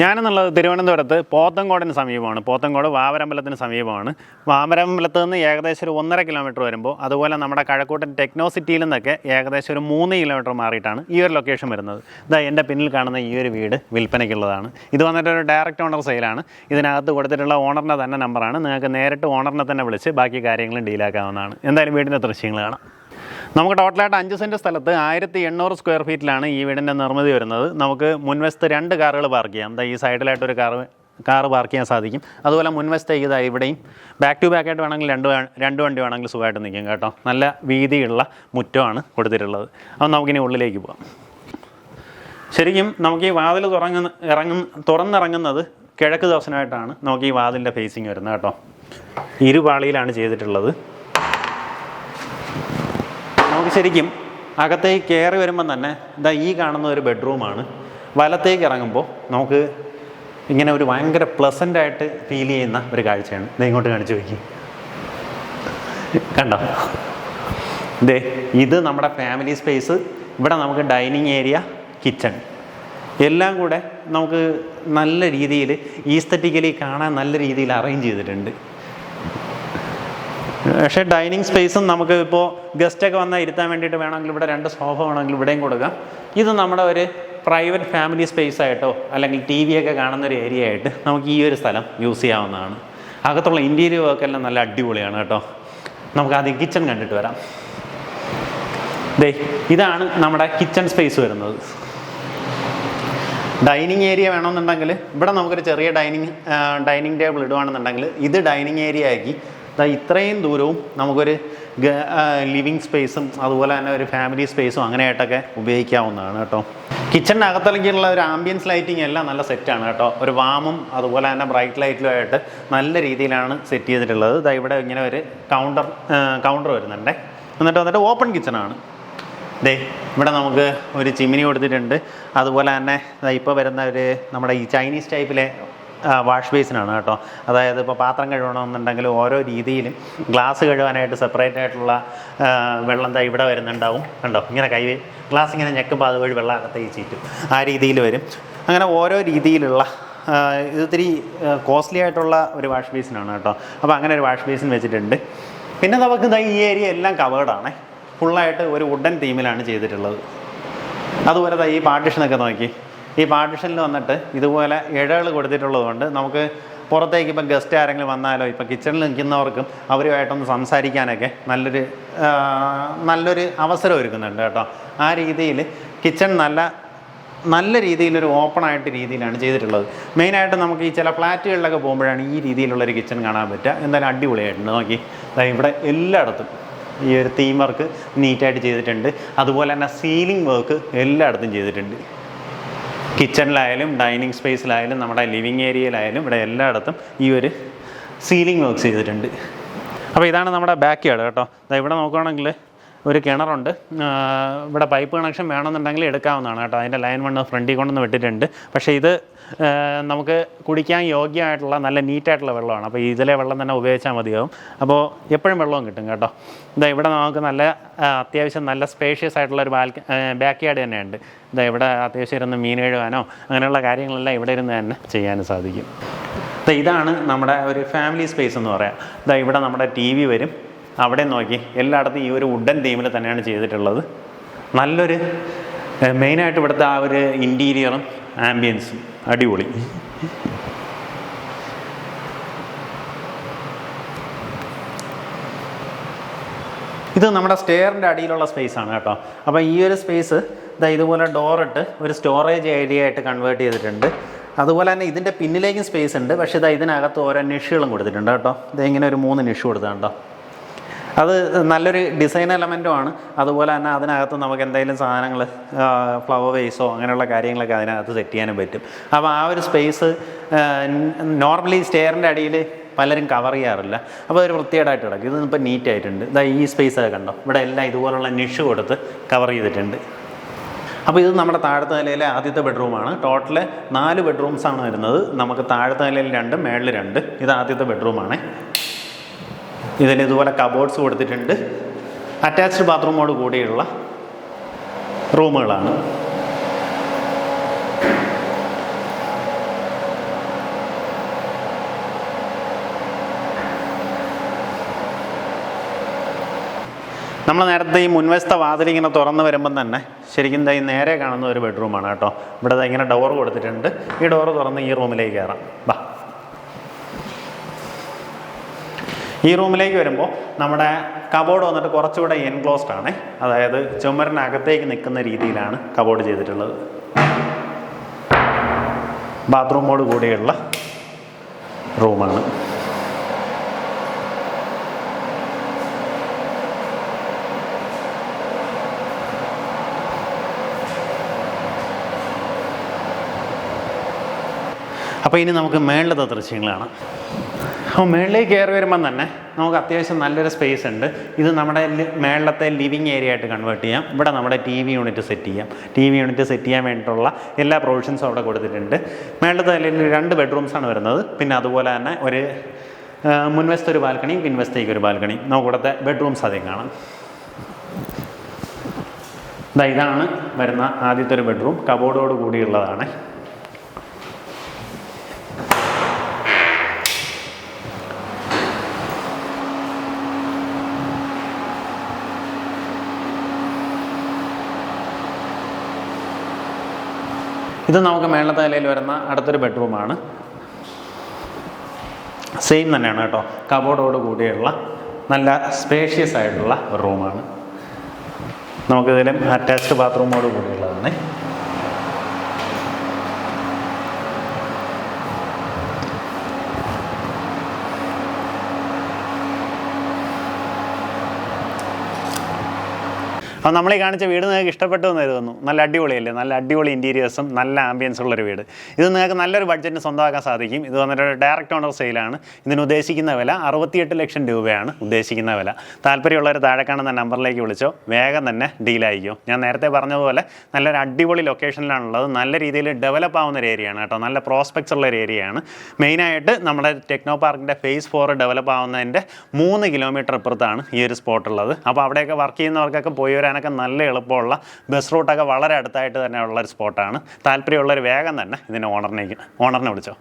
ഞാനെന്നുള്ളത് തിരുവനന്തപുരത്ത് പോത്തങ്കോടിന് സമീപമാണ്. പോത്തങ്കോട് വാവരമ്പലത്തിന് സമീപമാണ്. വാവരമ്പലത്ത് നിന്ന് ഏകദേശം ഒരു ഒന്നര കിലോമീറ്റർ വരുമ്പോൾ അതുപോലെ നമ്മുടെ കഴക്കൂട്ടൻ ടെക്നോ സിറ്റിയിൽ നിന്നൊക്കെ ഏകദേശം ഒരു മൂന്ന് കിലോമീറ്റർ മാറിയിട്ടാണ് ഈ ഒരു ലൊക്കേഷൻ വരുന്നത്. ഇതാ എന്റെ പിന്നിൽ കാണുന്ന ഈ ഒരു വീട് വിൽപ്പനയ്ക്കുള്ളതാണ്. ഇത് വന്നിട്ട് ഒരു ഡയറക്റ്റ് ഓണർ സെയിലാണ് ഇതിനകത്ത് കൊടുത്തിട്ടുള്ള ഓണറിന്റെ തന്നെ നമ്പറാണ് നിങ്ങൾക്ക് നേരിട്ട് ഓണറിനെ തന്നെ വിളിച്ച് ബാക്കി കാര്യങ്ങളും ഡീലാക്കാവുന്നതാണ് എന്തായാലും വീടിന്റെ ദൃശ്യങ്ങൾ കാണാം. നമുക്ക് ടോട്ടലായിട്ട് അഞ്ച് സെന്റ് സ്ഥലത്ത് ആയിരത്തി എണ്ണൂറ് സ്ക്വയർ ഫീറ്റിലാണ് ഈ വീടിന്റെ നിർമ്മിതി വരുന്നത്. നമുക്ക് മുൻവശത്ത് രണ്ട് കാറുകൾ പാർക്ക് ചെയ്യാം. ഈ സൈഡിലായിട്ട് ഒരു കാറ് കാറ് പാർക്ക് ചെയ്യാൻ സാധിക്കും. അതുപോലെ മുൻവശത്തേക്ക് ഇതാ ഇവിടെയും ബാക്ക് ടു ബാക്ക് ആയിട്ട് വേണമെങ്കിൽ രണ്ട് രണ്ട് വണ്ടി വേണമെങ്കിൽ സുഖമായിട്ട് നിൽക്കും കേട്ടോ. നല്ല വീതിയുള്ള മുറ്റമാണ് കൊടുത്തിട്ടുള്ളത്. അപ്പം നമുക്കിനി ഉള്ളിലേക്ക് പോകാം. ശരിക്കും നമുക്ക് ഈ വാതിൽ തുറങ്ങുന്ന ഇറങ്ങുന്ന തുറന്നിറങ്ങുന്നത് കിഴക്ക് ദിവസമായിട്ടാണ് നമുക്ക് ഈ വാതിലിന്റെ ഫേസിങ് വരുന്നത് കേട്ടോ. ഇരുപാളിയിലാണ് ചെയ്തിട്ടുള്ളത്. ശരിക്കും അകത്തേക്ക് കയറി വരുമ്പം തന്നെ ഇതാ ഈ കാണുന്ന ഒരു ബെഡ്റൂമാണ്. വലത്തേക്ക് ഇറങ്ങുമ്പോൾ നമുക്ക് ഇങ്ങനെ ഒരു ഭയങ്കര പ്ലസന്റ് ആയിട്ട് ഫീൽ ചെയ്യുന്ന ഒരു കാഴ്ചയാണ്. ഇത് ഇങ്ങോട്ട് കാണിച്ചു വയ്ക്കും കണ്ടോ? ഇതേ ഇത് നമ്മുടെ ഫാമിലി സ്പേസ് ഇവിടെ നമുക്ക് ഡൈനിങ് ഏരിയ കിച്ചൺ എല്ലാം കൂടെ നമുക്ക് നല്ല രീതിയിൽ ഈസ്തറ്റിക്കലി കാണാൻ നല്ല രീതിയിൽ അറേഞ്ച് ചെയ്തിട്ടുണ്ട്. പക്ഷേ ഡൈനിങ് സ്പേസും നമുക്ക് ഇപ്പോൾ ഗസ്റ്റൊക്കെ വന്നാൽ ഇരുത്താൻ വേണ്ടിയിട്ട് വേണമെങ്കിൽ ഇവിടെ രണ്ട് സോഫ വേണമെങ്കിൽ ഇവിടെയും കൊടുക്കാം. ഇത് നമ്മുടെ ഒരു പ്രൈവറ്റ് ഫാമിലി സ്പേസ് ആയിട്ടോ അല്ലെങ്കിൽ ടി വി ഒക്കെ കാണുന്ന ഒരു ഏരിയ ആയിട്ട് നമുക്ക് ഈ ഒരു സ്ഥലം യൂസ് ചെയ്യാവുന്നതാണ്. അകത്തുള്ള ഇന്റീരിയർ വർക്ക് എല്ലാം നല്ല അടിപൊളിയാണ് കേട്ടോ. നമുക്ക് ആദ്യം കിച്ചൺ കണ്ടിട്ട് വരാം. ദേ ഇതാണ് നമ്മുടെ കിച്ചൺ സ്പേസ് വരുന്നത്. ഡൈനിങ് ഏരിയ വേണമെന്നുണ്ടെങ്കിൽ ഇവിടെ നമുക്കൊരു ചെറിയ ഡൈനിങ് ഡൈനിങ് ടേബിൾ ഇടുവാണെന്നുണ്ടെങ്കിൽ ഇത് ഡൈനിങ് ഏരിയ ആക്കി ഇത്രയും ദൂരവും നമുക്കൊരു ലിവിങ് സ്പേസും അതുപോലെ തന്നെ ഒരു ഫാമിലി സ്പേസും അങ്ങനെയായിട്ടൊക്കെ ഉപയോഗിക്കാവുന്നതാണ് കേട്ടോ. കിച്ചണിന്റെ കിച്ചണിനകത്തിലേക്കുള്ള ഒരു ആംബിയൻസ് ലൈറ്റിംഗ് എല്ലാം നല്ല സെറ്റാണ് കേട്ടോ. ഒരു വാമും അതുപോലെ തന്നെ ബ്രൈറ്റ് ലൈറ്റിലും ആയിട്ട് നല്ല രീതിയിലാണ് സെറ്റ് ചെയ്തിട്ടുള്ളത്. ഇതാ ഇവിടെ ഇങ്ങനെ ഒരു കൗണ്ടർ കൗണ്ടർ വരുന്നുണ്ട്. എന്നിട്ട് വന്നിട്ട് ഓപ്പൺ കിച്ചണാണ് ദേ ഇവിടെ നമുക്ക് ഒരു ചിമ്മിനി കൊടുത്തിട്ടുണ്ട്. അതുപോലെ തന്നെ ഇപ്പോൾ വരുന്ന ഒരു നമ്മുടെ ഈ ചൈനീസ് ടൈപ്പിലെ വാഷ് ബേസിനാണ് കേട്ടോ. അതായത് ഇപ്പോൾ പാത്രം കഴുകണമെന്നുണ്ടെങ്കിൽ ഓരോ രീതിയിലും ഗ്ലാസ് കഴുകാനായിട്ട് സെപ്പറേറ്റ് ആയിട്ടുള്ള വെള്ളം ദാ ഇവിടെ വരുന്നുണ്ടാവും. കണ്ടോ? ഇങ്ങനെ കൈ ഗ്ലാസ് ഇങ്ങനെ ഞെക്കുമ്പോൾ അതുവഴി വെള്ളം അകത്തേക്ക് ചീറ്റും. ആ രീതിയിൽ വരും. അങ്ങനെ ഓരോ രീതിയിലുള്ള ഇതൊത്തിരി ഇത് കോസ്റ്റ്ലി ആയിട്ടുള്ള ഒരു വാഷ് ബേസിനാണ് കേട്ടോ. അപ്പോൾ അങ്ങനെ ഒരു വാഷ് ബേസിൻ വെച്ചിട്ടുണ്ട്. പിന്നെ നമുക്ക് ഈ ഏരിയ എല്ലാം കവേർഡാണേ ഫുള്ളായിട്ട് ഒരു വുഡൻ തീമിലാണ് ചെയ്തിട്ടുള്ളത്. അതുപോലെ ഈ പാർട്ടിഷനൊക്കെ നോക്കി. ഈ പാർട്ടിഷനിൽ വന്നിട്ട് ഇതുപോലെ ഇഴകൾ കൊടുത്തിട്ടുള്ളതുകൊണ്ട് നമുക്ക് പുറത്തേക്ക് ഇപ്പം ഗസ്റ്റ് ആരെങ്കിലും വന്നാലോ ഇപ്പം കിച്ചണിൽ നിൽക്കുന്നവർക്കും അവരുമായിട്ടൊന്ന് സംസാരിക്കാനൊക്കെ നല്ലൊരു നല്ലൊരു അവസരം ഒരുക്കുന്നുണ്ട് കേട്ടോ. ആ രീതിയിൽ കിച്ചൺ നല്ല നല്ല രീതിയിലൊരു ഓപ്പൺ ആയിട്ട് രീതിയിലാണ് ചെയ്തിട്ടുള്ളത്. മെയിനായിട്ട് നമുക്ക് ഈ ചില ഫ്ലാറ്റുകളിലൊക്കെ പോകുമ്പോഴാണ് ഈ രീതിയിലുള്ളൊരു കിച്ചൺ കാണാൻ പറ്റുക. എന്തായാലും അടിപൊളിയായിട്ടുണ്ട്. നോക്കി. ഇവിടെ എല്ലായിടത്തും ഈ ഒരു തീം വർക്ക് നീറ്റായിട്ട് ചെയ്തിട്ടുണ്ട്. അതുപോലെ തന്നെ സീലിംഗ് വർക്ക് എല്ലായിടത്തും ചെയ്തിട്ടുണ്ട്. കിച്ചണിലായാലും ഡൈനിങ് സ്പേസിലായാലും നമ്മുടെ ലിവിങ് ഏരിയയിലായാലും ഇവിടെ എല്ലായിടത്തും ഈ ഒരു സീലിംഗ് വർക്ക്സ് ചെയ്തിട്ടുണ്ട്. അപ്പോൾ ഇതാണ് നമ്മുടെ ബാക്ക് യാർഡ് കേട്ടോ. ഇവിടെ നോക്കുകയാണെങ്കിൽ ഒരു കിണറുണ്ട്. ഇവിടെ പൈപ്പ് കണക്ഷൻ വേണമെന്നുണ്ടെങ്കിൽ എടുക്കാവുന്നതാണ് കേട്ടോ. അതിന്റെ ലൈൻ വണ്ണ് ഫ്രണ്ടിൽ കൊണ്ടുവന്ന് വിട്ടിട്ടുണ്ട് പക്ഷേ ഇത് നമുക്ക് കുടിക്കാൻ യോഗ്യമായിട്ടുള്ള നല്ല നീറ്റായിട്ടുള്ള വെള്ളമാണ്. അപ്പോൾ ഇതിലെ വെള്ളം തന്നെ ഉപയോഗിച്ചാൽ മതിയാവും. അപ്പോൾ എപ്പോഴും വെള്ളവും കിട്ടും കേട്ടോ. ഇതാ ഇവിടെ നമുക്ക് നല്ല അത്യാവശ്യം നല്ല സ്പേഷ്യസ് ആയിട്ടുള്ള ഒരു ബാൽക്ക ബാക്ക് യാർഡ് തന്നെയുണ്ട്. ഇതാ ഇവിടെ അത്യാവശ്യം ഇരുന്ന് മീൻ കഴുകാനോ അങ്ങനെയുള്ള കാര്യങ്ങളെല്ലാം ഇവിടെ ഇരുന്ന് തന്നെ ചെയ്യാൻ സാധിക്കും. ഇതാണ് നമ്മുടെ ഒരു ഫാമിലി സ്പേസ് എന്ന് പറയാം. ഇതാ ഇവിടെ നമ്മുടെ ടി വരും. അവിടെ നോക്കി. എല്ലായിടത്തും ഈ ഒരു വുഡൻ തീമിൽ തന്നെയാണ് ചെയ്തിട്ടുള്ളത്. നല്ലൊരു മെയിനായിട്ട് ഇവിടുത്തെ ആ ഒരു ഇന്റീരിയറും ആംബിയൻസും അടിപൊളി. ഇത് നമ്മുടെ സ്റ്റെയറിന്റെ അടിയിലുള്ള സ്പേസ് ആണ് കേട്ടോ. അപ്പോൾ ഈ ഒരു സ്പേസ് ഇതാ ഇതുപോലെ ഡോറിട്ട് ഒരു സ്റ്റോറേജ് ഏരിയ ആയിട്ട് കൺവേർട്ട് ചെയ്തിട്ടുണ്ട്. അതുപോലെ തന്നെ ഇതിന്റെ പിന്നിലേക്കും സ്പേസ് ഉണ്ട്. പക്ഷേ ഇതാ ഇതിനകത്ത് ഓരോ നിഷുകളും കൊടുത്തിട്ടുണ്ട് കേട്ടോ. ഇതെങ്ങനെ ഒരു മൂന്ന് നിഷ് കൊടുത്തിട്ടുണ്ടോ അത് നല്ലൊരു ഡിസൈൻ എലമെന്റുമാണ് അതുപോലെ തന്നെ അതിനകത്ത് നമുക്ക് എന്തെങ്കിലും സാധനങ്ങൾ ഫ്ലവർ വേസോ അങ്ങനെയുള്ള കാര്യങ്ങളൊക്കെ അതിനകത്ത് സെറ്റ് ചെയ്യാനും പറ്റും. അപ്പോൾ ആ ഒരു സ്പേസ് നോർമലി സ്റ്റെയറിന്റെ അടിയിൽ പലരും കവർ ചെയ്യാറില്ല. അപ്പോൾ ഒരു വൃത്തികേടായിട്ട് കിടക്കും. ഇത് ഇപ്പോൾ നീറ്റ് ആയിട്ടുണ്ട്. ഇതാ ഈ സ്പേസ് ഒക്കെ കണ്ടോ? ഇവിടെ എല്ലാം ഇതുപോലുള്ള നിഷ് കൊടുത്ത് കവർ ചെയ്തിട്ടുണ്ട്. അപ്പോൾ ഇത് നമ്മുടെ താഴത്തെ നിലയിലെ ആദ്യത്തെ ബെഡ്റൂമാണ് ടോട്ടൽ നാല് ബെഡ്റൂംസാണ് വരുന്നത്. നമുക്ക് താഴത്തെ നിലയിൽ രണ്ട് മേളിൽ രണ്ട്. ഇത് ആദ്യത്തെ ബെഡ്റൂമാണ് ഇതിന് ഇതുപോലെ കബോർഡ്സ് കൊടുത്തിട്ടുണ്ട്. അറ്റാച്ച്ഡ് ബാത്റൂമോട് കൂടിയുള്ള റൂമുകളാണ്. നമ്മൾ നേരത്തെ ഈ മുൻവശത്തെ വാതിൽ ഇങ്ങനെ തുറന്ന് വരുമ്പം തന്നെ ശരിക്കും ഈ നേരെ കാണുന്ന ഒരു ബെഡ്റൂമാണ് കേട്ടോ. ഇവിടെ ഇങ്ങനെ ഡോർ കൊടുത്തിട്ടുണ്ട്. ഈ ഡോർ തുറന്ന് ഈ റൂമിലേക്ക് കയറാം. ബാ. ഈ റൂമിലേക്ക് വരുമ്പോൾ നമ്മുടെ കബോർഡ് വന്നിട്ട് കുറച്ചുകൂടെ എൻക്ലോസ്ഡ് ആണ്. അതായത് ചുമരിനകത്തേക്ക് നിൽക്കുന്ന രീതിയിലാണ് കബോർഡ് ചെയ്തിട്ടുള്ളത്. ബാത്റൂമോട് കൂടിയുള്ള റൂമാണ്. അപ്പോൾ ഇനി നമുക്ക് മേളിലത്തെ ദൃശ്യങ്ങളാണ് അപ്പോൾ മേളിലേക്ക് കയറി വരുമ്പം തന്നെ നമുക്ക് അത്യാവശ്യം നല്ലൊരു സ്പേസ് ഉണ്ട്. ഇത് നമ്മുടെ മേളത്തെ ലിവിങ് ഏരിയ ആയിട്ട് കൺവേർട്ട് ചെയ്യാം. ഇവിടെ നമ്മുടെ ടി വി യൂണിറ്റ് സെറ്റ് ചെയ്യാം. ടി വി യൂണിറ്റ് സെറ്റ് ചെയ്യാൻ വേണ്ടിയിട്ടുള്ള എല്ലാ പ്രൊവിഷൻസും അവിടെ കൊടുത്തിട്ടുണ്ട്. മേളത്തെ അല്ലെങ്കിൽ രണ്ട് ബെഡ്റൂംസാണ് വരുന്നത്. പിന്നെ അതുപോലെ തന്നെ ഒരു മുൻവശത്തെ ഒരു ബാൽക്കണിയും പിൻവശത്തേക്ക് ഒരു ബാൽക്കണിയും നമുക്ക് ഇവിടുത്തെ ബെഡ്റൂംസ് അധികം കാണാം. ഇതാണ് വരുന്ന ആദ്യത്തെ ഒരു ബെഡ്റൂം കബോർഡോട് കൂടിയുള്ളതാണ്. ഇത് നമുക്ക് മേളത്തെ നിലയിൽ വരുന്ന അടുത്തൊരു ബെഡ്റൂമാണ്. സെയിം തന്നെയാണ് കേട്ടോ. കബോർഡോട് കൂടിയുള്ള നല്ല സ്പേഷ്യസ് ആയിട്ടുള്ള റൂമാണ്. നമുക്കിതിലും അറ്റാച്ച്ഡ് ബാത്റൂമോട് കൂടിയുള്ളതാണ്. അപ്പോൾ നമ്മളീ കാണിച്ച വീട് നിങ്ങൾക്ക് ഇഷ്ടപ്പെട്ടു എന്ന് കരുതുന്നു. നല്ല അടിപൊളിയല്ലേ? നല്ല അടിപൊളി ഇന്റീരിയേഴ്സും നല്ല ആംബിയൻസ് ഉള്ളൊരു വീട്. ഇത് നിങ്ങൾക്ക് നല്ലൊരു ബഡ്ജറ്റിന് സ്വന്തമാക്കാൻ സാധിക്കും. ഇത് വന്നിട്ട് ഡയറക്റ്റ് ഓണർ സെയിലാണ് ഇതിന് ഉദ്ദേശിക്കുന്ന വില അറുപത്തിയെട്ട് ലക്ഷം രൂപയാണ് ഉദ്ദേശിക്കുന്ന വില. താല്പര്യമുള്ളവർ താഴെ കാണുന്ന നമ്പറിലേക്ക് വിളിച്ചോ. വേഗം തന്നെ ഡീലായിരിക്കും ഞാൻ നേരത്തെ പറഞ്ഞതുപോലെ നല്ലൊരു അടിപൊളി ലൊക്കേഷനിലാണുള്ളത് നല്ല രീതിയിൽ ഡെവലപ്പ് ആവുന്ന ഒരു ഏരിയയാണ് കേട്ടോ. നല്ല പ്രോസ്പെക്ട്സ് ഉള്ള ഒരു ഏരിയയാണ് മെയിനായിട്ട് നമ്മുടെ ടെക്നോ പാർക്കിന്റെ ഫേസ് ഫോർ ഡെവലപ്പ് ആവുന്നതിന്റെ മൂന്ന് കിലോമീറ്റർ അപ്പുറത്താണ് ഈ ഒരു സ്പോട്ട് ഉള്ളത്. അപ്പോൾ അവിടെയൊക്കെ വർക്ക് ചെയ്യുന്നവർക്കൊക്കെ പോയി വരാനൊക്കെ നല്ല എളുപ്പമുള്ള ബസ് റൂട്ടൊക്കെ വളരെ അടുത്തായിട്ട് തന്നെ ഉള്ള ഒരു സ്പോട്ടാണ് താല്പര്യമുള്ളൊരു വേഗം തന്നെ ഇതിന്റെ ഓണറിനേക്ക് ഓണറിനെ വിളിച്ചോ.